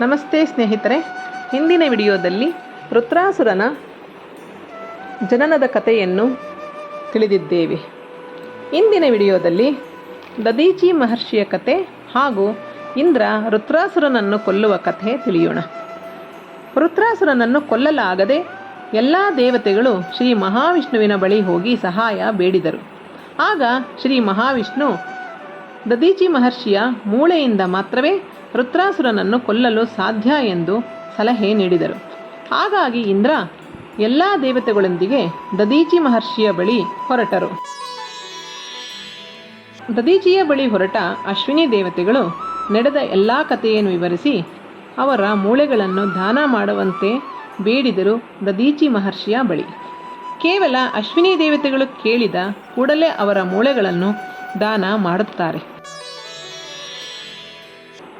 ನಮಸ್ತೆ ಸ್ನೇಹಿತರೆ. ಹಿಂದಿನ ವಿಡಿಯೋದಲ್ಲಿ ವೃತ್ರಾಸುರನ ಜನನದ ಕಥೆಯನ್ನು ತಿಳಿದಿದ್ದೇವೆ. ಇಂದಿನ ವಿಡಿಯೋದಲ್ಲಿ ದದೀಚಿ ಮಹರ್ಷಿಯ ಕತೆ ಹಾಗೂ ಇಂದ್ರ ವೃತ್ರಾಸುರನನ್ನು ಕೊಲ್ಲುವ ಕಥೆ ತಿಳಿಯೋಣ. ವೃತ್ರಾಸುರನನ್ನು ಕೊಲ್ಲಲಾಗದೆ ಎಲ್ಲ ದೇವತೆಗಳು ಶ್ರೀ ಮಹಾವಿಷ್ಣುವಿನ ಬಳಿ ಹೋಗಿ ಸಹಾಯ ಬೇಡಿದರು. ಆಗ ಶ್ರೀ ಮಹಾವಿಷ್ಣು ದದೀಚಿ ಮಹರ್ಷಿಯ ಮೂಳೆಯಿಂದ ಮಾತ್ರವೇ ರುತ್ರಾಸುರನನ್ನು ಕೊಲ್ಲಲು ಸಾಧ್ಯ ಎಂದು ಸಲಹೆ ನೀಡಿದರು. ಹಾಗಾಗಿ ಇಂದ್ರ ಎಲ್ಲ ದೇವತೆಗಳೊಂದಿಗೆ ದದೀಚಿ ಮಹರ್ಷಿಯ ಬಳಿ ಹೊರಟರು. ದದೀಚಿಯ ಬಳಿ ಹೊರಟ ಅಶ್ವಿನಿ ದೇವತೆಗಳು ನಡೆದ ಎಲ್ಲ ಕಥೆಯನ್ನು ವಿವರಿಸಿ ಅವರ ಮೂಳೆಗಳನ್ನು ದಾನ ಮಾಡುವಂತೆ ಬೇಡಿದರು ದದೀಚಿ ಮಹರ್ಷಿಯ ಬಳಿ. ಕೇವಲ ಅಶ್ವಿನಿ ದೇವತೆಗಳು ಕೇಳಿದ ಕೂಡಲೇ ಅವರ ಮೂಳೆಗಳನ್ನು ದಾನ ಮಾಡುತ್ತಾರೆ.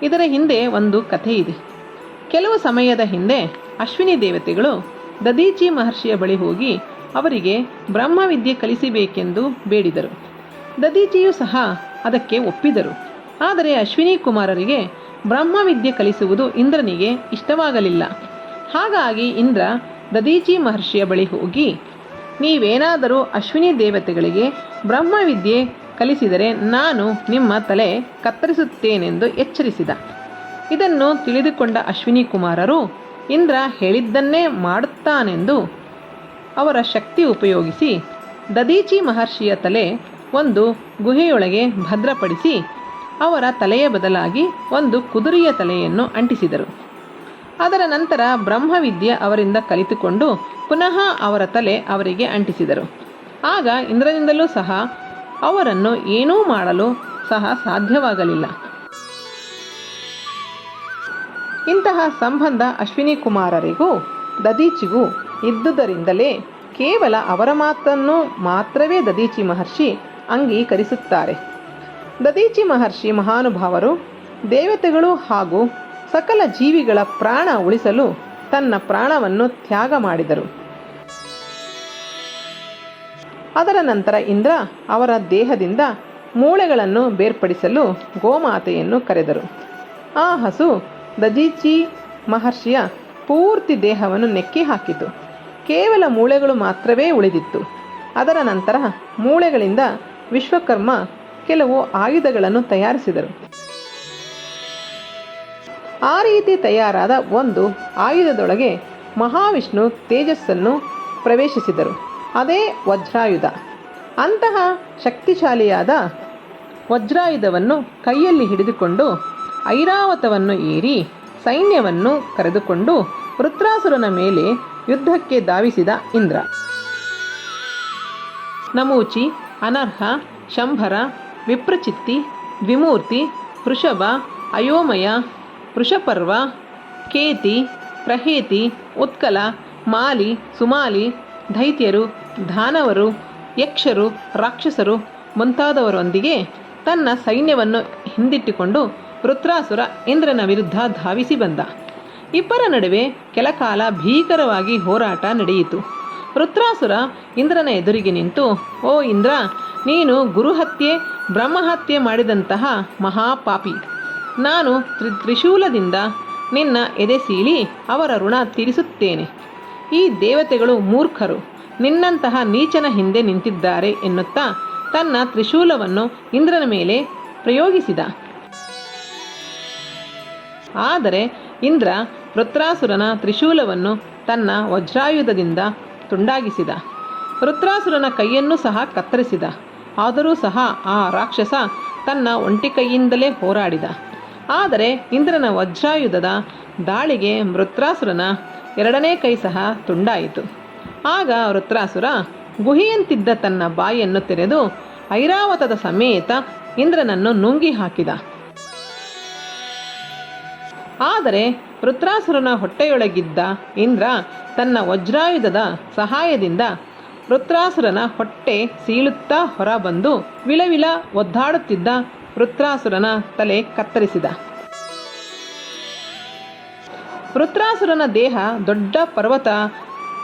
ಇದರ ಹಿಂದೆ ಒಂದು ಕಥೆ ಇದೆ. ಕೆಲವು ಸಮಯದ ಹಿಂದೆ ಅಶ್ವಿನಿ ದೇವತೆಗಳು ದದೀಚಿ ಮಹರ್ಷಿಯ ಬಳಿ ಹೋಗಿ ಅವರಿಗೆ ಬ್ರಹ್ಮವಿದ್ಯೆ ಕಲಿಸಬೇಕೆಂದು ಬೇಡಿದರು. ದದೀಚಿಯು ಸಹ ಅದಕ್ಕೆ ಒಪ್ಪಿದರು. ಆದರೆ ಅಶ್ವಿನಿ ಕುಮಾರರಿಗೆ ಬ್ರಹ್ಮವಿದ್ಯೆ ಕಲಿಸುವುದು ಇಂದ್ರನಿಗೆ ಇಷ್ಟವಾಗಲಿಲ್ಲ. ಹಾಗಾಗಿ ಇಂದ್ರ ದದೀಚಿ ಮಹರ್ಷಿಯ ಬಳಿ ಹೋಗಿ, ನೀವೇನಾದರೂ ಅಶ್ವಿನಿ ದೇವತೆಗಳಿಗೆ ಬ್ರಹ್ಮವಿದ್ಯೆ ಕಲಿಸಿದರೆ ನಾನು ನಿಮ್ಮ ತಲೆ ಕತ್ತರಿಸುತ್ತೇನೆಂದು ಎಚ್ಚರಿಸಿದ. ಇದನ್ನು ತಿಳಿದುಕೊಂಡ ಅಶ್ವಿನಿ ಕುಮಾರರು ಇಂದ್ರ ಹೇಳಿದ್ದನ್ನೇ ಮಾಡುತ್ತಾನೆಂದು ಅವರ ಶಕ್ತಿ ಉಪಯೋಗಿಸಿ ದದೀಚಿ ಮಹರ್ಷಿಯ ತಲೆ ಒಂದು ಗುಹೆಯೊಳಗೆ ಭದ್ರಪಡಿಸಿ ಅವರ ತಲೆಯ ಬದಲಾಗಿ ಒಂದು ಕುದುರೆಯ ತಲೆಯನ್ನು ಅಂಟಿಸಿದರು. ಅದರ ನಂತರ ಬ್ರಹ್ಮವಿದ್ಯೆ ಅವರಿಂದ ಕಲಿತುಕೊಂಡು ಪುನಃ ಅವರ ತಲೆ ಅವರಿಗೆ ಅಂಟಿಸಿದರು. ಆಗ ಇಂದ್ರನಿಂದಲೂ ಸಹ ಅವರನ್ನು ಏನೂ ಮಾಡಲು ಸಹ ಸಾಧ್ಯವಾಗಲಿಲ್ಲ. ಇಂತಹ ಸಂಬಂಧ ಅಶ್ವಿನಿ ಕುಮಾರರಿಗೂ, ದದೀಚಿಗೂ ಇದ್ದುದರಿಂದಲೇ ಕೇವಲ ಅವರ ಮಾತನ್ನು ಮಾತ್ರವೇ ದದೀಚಿ ಮಹರ್ಷಿ ಅಂಗೀಕರಿಸುತ್ತಾರೆ. ದದೀಚಿ ಮಹರ್ಷಿ ಮಹಾನುಭಾವರು ದೇವತೆಗಳು ಹಾಗೂ ಸಕಲ ಜೀವಿಗಳ ಪ್ರಾಣ ಉಳಿಸಲು ತನ್ನ ಪ್ರಾಣವನ್ನು ತ್ಯಾಗ ಮಾಡಿದರು. ಅದರ ನಂತರ ಇಂದ್ರ ಅವರ ದೇಹದಿಂದ ಮೂಳೆಗಳನ್ನು ಬೇರ್ಪಡಿಸಲು ಗೋಮಾತೆಯನ್ನು ಕರೆದರು. ಆ ಹಸು ದಜೀಚಿ ಮಹರ್ಷಿಯ ಪೂರ್ತಿ ದೇಹವನ್ನು ನೆಕ್ಕಿ ಹಾಕಿತು. ಕೇವಲ ಮೂಳೆಗಳು ಮಾತ್ರವೇ ಉಳಿದಿತ್ತು. ಅದರ ನಂತರ ಮೂಳೆಗಳಿಂದ ವಿಶ್ವಕರ್ಮ ಕೆಲವು ಆಯುಧಗಳನ್ನು ತಯಾರಿಸಿದರು. ಆ ರೀತಿ ತಯಾರಾದ ಒಂದು ಆಯುಧದೊಳಗೆ ಮಹಾವಿಷ್ಣು ತೇಜಸ್ಸನ್ನು ಪ್ರವೇಶಿಸಿದರು. ಅದೇ ವಜ್ರಾಯುಧ. ಅಂತಹ ಶಕ್ತಿಶಾಲಿಯಾದ ವಜ್ರಾಯುಧವನ್ನು ಕೈಯಲ್ಲಿ ಹಿಡಿದುಕೊಂಡು ಐರಾವತವನ್ನು ಏರಿ ಸೈನ್ಯವನ್ನು ಕರೆದುಕೊಂಡು ವೃತ್ರಾಸುರನ ಮೇಲೆ ಯುದ್ಧಕ್ಕೆ ಧಾವಿಸಿದ ಇಂದ್ರ. ನಮೂಚಿ, ಅನರ್ಹ, ಶಂಭರ, ವಿಪ್ರಚಿತ್ತಿ, ದ್ವಿಮೂರ್ತಿ, ವೃಷಭ, ಅಯೋಮಯ, ವೃಷಪರ್ವ, ಕೇತಿ, ಪ್ರಹೇತಿ, ಉತ್ಕಲ, ಮಾಲಿ, ಸುಮಾಲಿ ದೈತ್ಯರು ದಾನವರು ಯಕ್ಷರು, ರಾಕ್ಷಸರು ಮುಂತಾದವರೊಂದಿಗೆ ತನ್ನ ಸೈನ್ಯವನ್ನು ಹಿಂದಿಟ್ಟುಕೊಂಡು ವೃತ್ರಾಸುರ ಇಂದ್ರನ ವಿರುದ್ಧ ಧಾವಿಸಿ ಬಂದ. ಇಬ್ಬರ ನಡುವೆ ಕೆಲಕಾಲ ಭೀಕರವಾಗಿ ಹೋರಾಟ ನಡೆಯಿತು. ವೃತ್ರಾಸುರ ಇಂದ್ರನ ಎದುರಿಗೆ ನಿಂತು, ಓ ಇಂದ್ರ, ನೀನು ಗುರುಹತ್ಯೆ, ಬ್ರಹ್ಮಹತ್ಯೆ ಮಾಡಿದಂತಹ ಮಹಾಪಾಪಿ. ನಾನು ತ್ರಿ ತ್ರಿಶೂಲದಿಂದ ನಿನ್ನ ಎದೆ ಸೀಳಿ ಅವರ ಋಣ ತೀರಿಸುತ್ತೇನೆ. ಈ ದೇವತೆಗಳು ಮೂರ್ಖರು. ನಿನ್ನಂತಹ ನೀಚನ ಹಿಂದೆ ನಿಂತಿದ್ದಾರೆ ಎನ್ನುತ್ತಾ ತನ್ನ ತ್ರಿಶೂಲವನ್ನು ಇಂದ್ರನ ಮೇಲೆ ಪ್ರಯೋಗಿಸಿದ. ಆದರೆ ಇಂದ್ರ ವೃತ್ರಾಸುರನ ತ್ರಿಶೂಲವನ್ನು ತನ್ನ ವಜ್ರಾಯುಧದಿಂದ ತುಂಡಾಗಿಸಿದ. ವೃತ್ರಾಸುರನ ಕೈಯನ್ನು ಸಹ ಕತ್ತರಿಸಿದ. ಆದರೂ ಸಹ ಆ ರಾಕ್ಷಸ ತನ್ನ ಒಂಟಿ ಕೈಯಿಂದಲೇ ಹೋರಾಡಿದ. ಆದರೆ ಇಂದ್ರನ ವಜ್ರಾಯುಧದ ದಾಳಿಗೆ ವೃತ್ರಾಸುರನ ಎರಡನೇ ಕೈ ಸಹ ತುಂಡಾಯಿತು. ಆಗ ವೃತ್ರಾಸುರ ಗುಹೆಯಂತಿದ್ದ ತನ್ನ ಬಾಯಿಯನ್ನು ತೆರೆದು ಐರಾವತದ ಸಮೇತ ಇಂದ್ರನನ್ನು ನುಂಗಿ ಹಾಕಿದ. ಆದರೆ ವೃತ್ರಾಸುರನ ಹೊಟ್ಟೆಯೊಳಗಿದ್ದ ಇಂದ್ರ ತನ್ನ ವಜ್ರಾಯುಧದ ಸಹಾಯದಿಂದ ವೃತ್ರಾಸುರನ ಹೊಟ್ಟೆ ಸೀಳುತ್ತಾ ಹೊರಬಂದು ವಿಳವಿಳ ಒದ್ದಾಡುತ್ತಿದ್ದ ವೃತ್ರಾಸುರನ ತಲೆ ಕತ್ತರಿಸಿದ. ವೃತ್ರಾಸುರನ ದೇಹ ದೊಡ್ಡ ಪರ್ವತ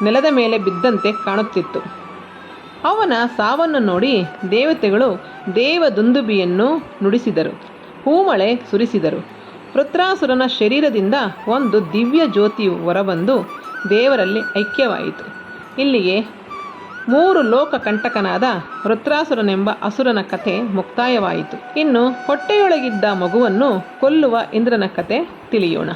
ನೆಲದ ಮೇಲೆ ಬಿದ್ದಂತೆ ಕಾಣುತ್ತಿತ್ತು. ಅವನ ಸಾವನ್ನು ನೋಡಿ ದೇವತೆಗಳು ದೇವ ದುಂದುಬಿಯನ್ನು ನುಡಿಸಿದರು, ಹೂಮಳೆ ಸುರಿಸಿದರು. ವೃತ್ರಾಸುರನ ಶರೀರದಿಂದ ಒಂದು ದಿವ್ಯ ಜ್ಯೋತಿಯು ಹೊರಬಂದು ದೇವರಲ್ಲಿ ಐಕ್ಯವಾಯಿತು. ಇಲ್ಲಿಗೆ ಮೂರು ಲೋಕ ಕಂಟಕನಾದ ವೃತ್ರಾಸುರನೆಂಬ ಅಸುರನ ಕಥೆ ಮುಕ್ತಾಯವಾಯಿತು. ಇನ್ನು ಹೊಟ್ಟೆಯೊಳಗಿದ್ದ ಮಗುವನ್ನು ಕೊಲ್ಲುವ ಇಂದ್ರನ ಕಥೆ ತಿಳಿಯೋಣ.